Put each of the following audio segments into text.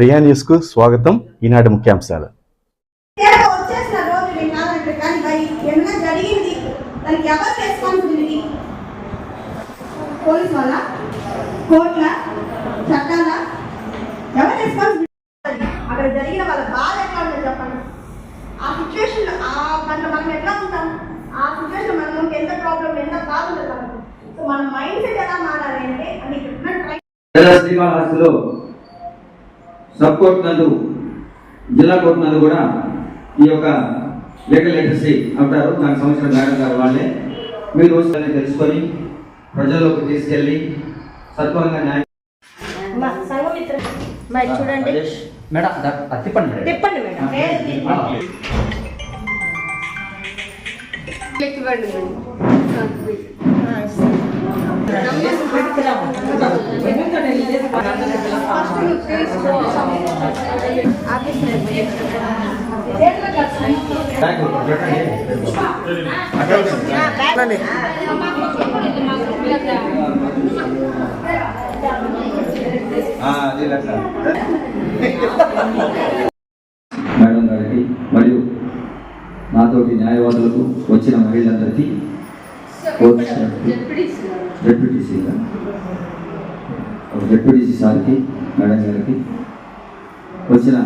ప్రియా న్యూస్కు స్వాగతం. ఈనాటి ముఖ్యాంశాలు. అక్కడ జరిగిన వాళ్ళ బాధ ఎట్లా ఉందో చెప్పండి. ఆ సిచ్యువేషన్ ఆ మన మనం ఎట్లా ఉంటాం? ఆ సిచ్యువేషన్ మనం ఉంటే ఎంత ప్రాబ్లం ఎంత బాధ ఉంటుంది మనకు సో మన మైండ్ సెట్ ఎలా మారాలి అంటే అని ఇక్కడ సబ్ కోర్టు నందు జిల్లా కోర్టు నందు కూడా ఈ యొక్క లీగల్ లిటరసీ అంటారు. దానికి సంవత్సరం మేడం గారు వాళ్ళే. మీరు విషయాన్ని తెలుసుకొని ప్రజల్లోకి తీసుకెళ్ళి సత్వరంగా న్యాయం చూడండి. మేడం తిప్పండి తిప్పండి మేడం. మేడం గారికి మరియు నాతోటి న్యాయవాదులకు వచ్చిన మహిళలందరికీ జెడ్పీటీసీ జెడ్పీటీసీ సార్కి మేడం గారికి వచ్చిన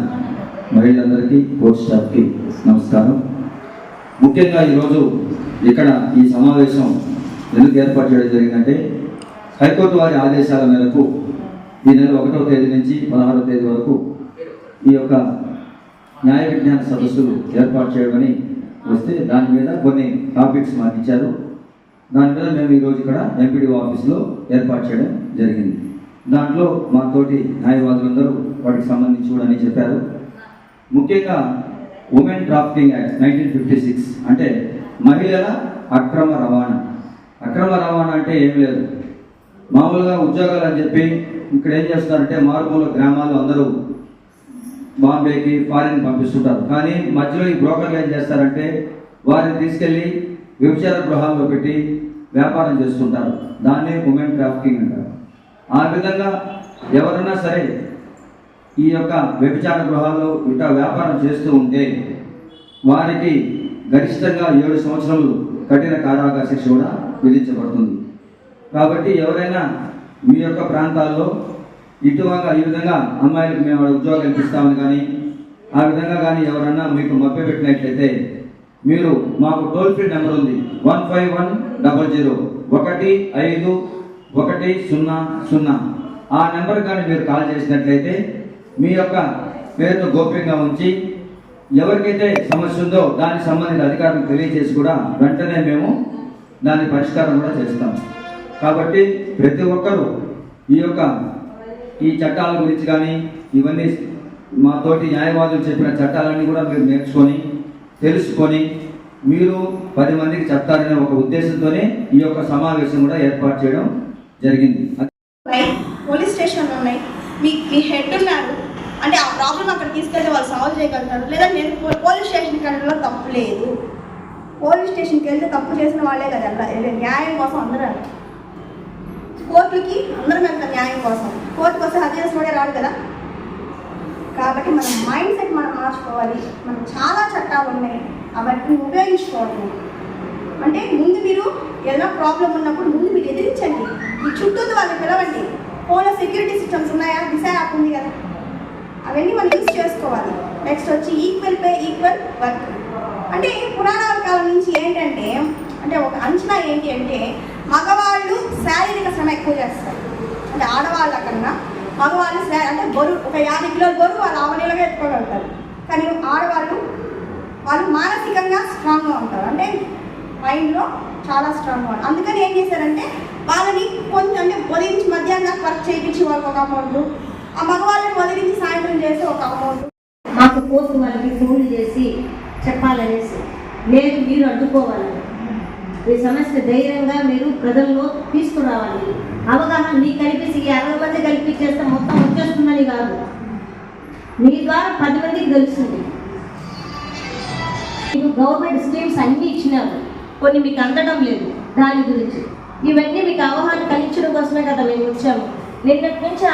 మహిళలందరికీ కోర్టు స్టాఫ్కి నమస్కారం. ముఖ్యంగా ఈరోజు ఇక్కడ ఈ సమావేశం ఎందుకు ఏర్పాటు చేయడం జరిగిందంటే హైకోర్టు వారి ఆదేశాల మేరకు ఈ నెల ఒకటో తేదీ నుంచి పదహారో తేదీ వరకు ఈ యొక్క న్యాయ విజ్ఞాన సదస్సులు ఏర్పాటు చేయమని వస్తే దాని మీద కొన్ని టాపిక్స్ మాకు ఇచ్చారు. దాని మీద మేము ఈరోజు ఇక్కడ ఎంపీడీ ఆఫీస్లో ఏర్పాటు చేయడం జరిగింది. దాంట్లో మా తోటి న్యాయవాదులందరూ వాటికి సంబంధించి కూడా అని చెప్పారు. ముఖ్యంగా women trafficking act nineteen fifty six అంటే మహిళల అక్రమ రవాణా. అక్రమ రవాణా అంటే ఏం లేదు. మామూలుగా ఉద్యోగాలు అని చెప్పి ఇక్కడ ఏం చేస్తున్నారంటే మారుమూల గ్రామాలు అందరూ బాంబేకి ఫారిన్ పంపిస్తుంటారు. కానీ మధ్యలో ఈ బ్రోకర్లు ఏం చేస్తారంటే వారిని తీసుకెళ్ళి వ్యభిచార గృహాల్లో పెట్టి వ్యాపారం చేస్తుంటారు. దాన్నే ఉమెన్ ట్రాఫికింగ్ అంటారు. ఆ విధంగా ఎవరైనా సరే ఈ యొక్క వ్యభిచార గృహాల్లో ఇట్లా వ్యాపారం చేస్తూ ఉంటే వారికి గరిష్టంగా ఏడు సంవత్సరాలు కఠిన కారాగార శిక్ష కూడా విధించబడుతుంది. కాబట్టి ఎవరైనా మీ యొక్క ప్రాంతాల్లో ఇటువగా ఈ విధంగా అమ్మాయిలకు మేము ఉద్యోగం ఇప్పిస్తామని కానీ ఆ విధంగా కానీ ఎవరన్నా మీకు మభ్య పెట్టినట్లయితే మీరు మాకు టోల్ ఫ్రీ నెంబర్ ఉంది one five one double zero ఒకటి ఐదు ఒకటి సున్నా సున్నా. ఆ నెంబర్ కానీ మీరు కాల్ చేసినట్లయితే మీ యొక్క పేరును గోప్యంగా ఉంచి ఎవరికైతే సమస్య ఉందో దానికి సంబంధించిన అధికారులకు తెలియజేసి కూడా వెంటనే మేము దాని పరిష్కారం కూడా చేస్తాం. కాబట్టి ప్రతి ఒక్కరూ ఈ యొక్క ఈ చట్టాల గురించి కానీ ఇవన్నీ మా తోటి న్యాయవాదులు చెప్పిన చట్టాలన్నీ కూడా మీరు నేర్చుకొని తెలుసుకొని మీరు పది మందికి చెప్తారనే ఒక ఉద్దేశంతోనే ఈ యొక్క సమావేశం కూడా ఏర్పాటు చేయడం జరిగింది. పోలీస్ స్టేషన్లు ఉన్నాయి. మీ మీ హెడ్ ఉన్నారు. అంటే ఆ ప్రాబ్లం అక్కడ తీసుకెళ్తే వాళ్ళు సాల్వ్ చేయగలుగుతారు. లేదా నేను పోలీస్ స్టేషన్కి వెళ్ళడంలో తప్పు లేదు. పోలీస్ స్టేషన్కి వెళ్తే తప్పు చేసిన వాళ్ళే కదా న్యాయం కోసం అందరూ కోర్టుకి కోర్టులకి అందరం వెళ్తాం న్యాయం కోసం. కోర్టుకు వస్తే హత్య చేసిన రాదు రాడు కదా. కాబట్టి మన మైండ్ సెట్ మనం మార్చుకోవాలి. మనం చాలా చట్టాలు ఉన్నాయి. అవన్నీ ఉపయోగించుకోవాలి అంటే ముందు మీరు ఎలా ప్రాబ్లం ఉన్నప్పుడు ముందు మీరు ఎదిరించండి. మీ చుట్టూ వాళ్ళని పిలవండి. ఫోన్లో సెక్యూరిటీ సిస్టమ్స్ ఉన్నాయా? దిశ యాప్ ఉంది కదా. అవన్నీ మనం యూజ్ చేసుకోవాలి. నెక్స్ట్ వచ్చి ఈక్వల్ పే ఈక్వల్ వర్క్ అంటే పురాణాల కాలం నుంచి ఏంటంటే అంటే ఒక అంచనా ఏంటి అంటే మగవాళ్ళు శారీరక శ్రమ ఎక్కువ చేస్తారు. అంటే ఆడవాళ్ళ కన్నా మగవాళ్ళు అంటే బరువు ఒక యాభై కిలోల బరువు వాళ్ళు ఆవనీలుగా ఎత్తుకోగలుగుతారు కానీ ఆడవాళ్ళు వాళ్ళు మానసికంగా స్ట్రాంగ్గా ఉంటారు. అంటే మైండ్లో చాలా స్ట్రాంగ్ వాళ్ళు అందుకని ఏం చేశారంటే వాళ్ళని కొంచెం అంటే ఉదయించి మధ్యాహ్నం వర్క్ చేయించి వాళ్ళకి ఒక అమౌంట్ ఆ మగవాళ్ళని ఉదయించి సాయంత్రం చేసి ఒక అమౌంట్ మాకు కోర్టు వాళ్ళకి ఫోన్లు చేసి చెప్పాలనేసి లేదు మీరు అడ్డుకోవాలని ఈ సమస్య ధైర్యంగా మీరు ప్రజల్లో తీసుకురావాలి. అవగాహన మీకు కల్పించి ఈ అరవై మంది కల్పించేస్తే మొత్తం వచ్చేస్తుందని కాదు. మీ ద్వారా పది మందికి తెలుస్తుంది. మీరు గవర్నమెంట్ స్కీమ్స్ అన్నీ ఇచ్చినారు. కొన్ని మీకు అందడం లేదు దాని గురించి. ఇవన్నీ మీకు అవగాహన కలిగించడం కోసమే కదా మేము వచ్చాము. నిన్నటి నుంచి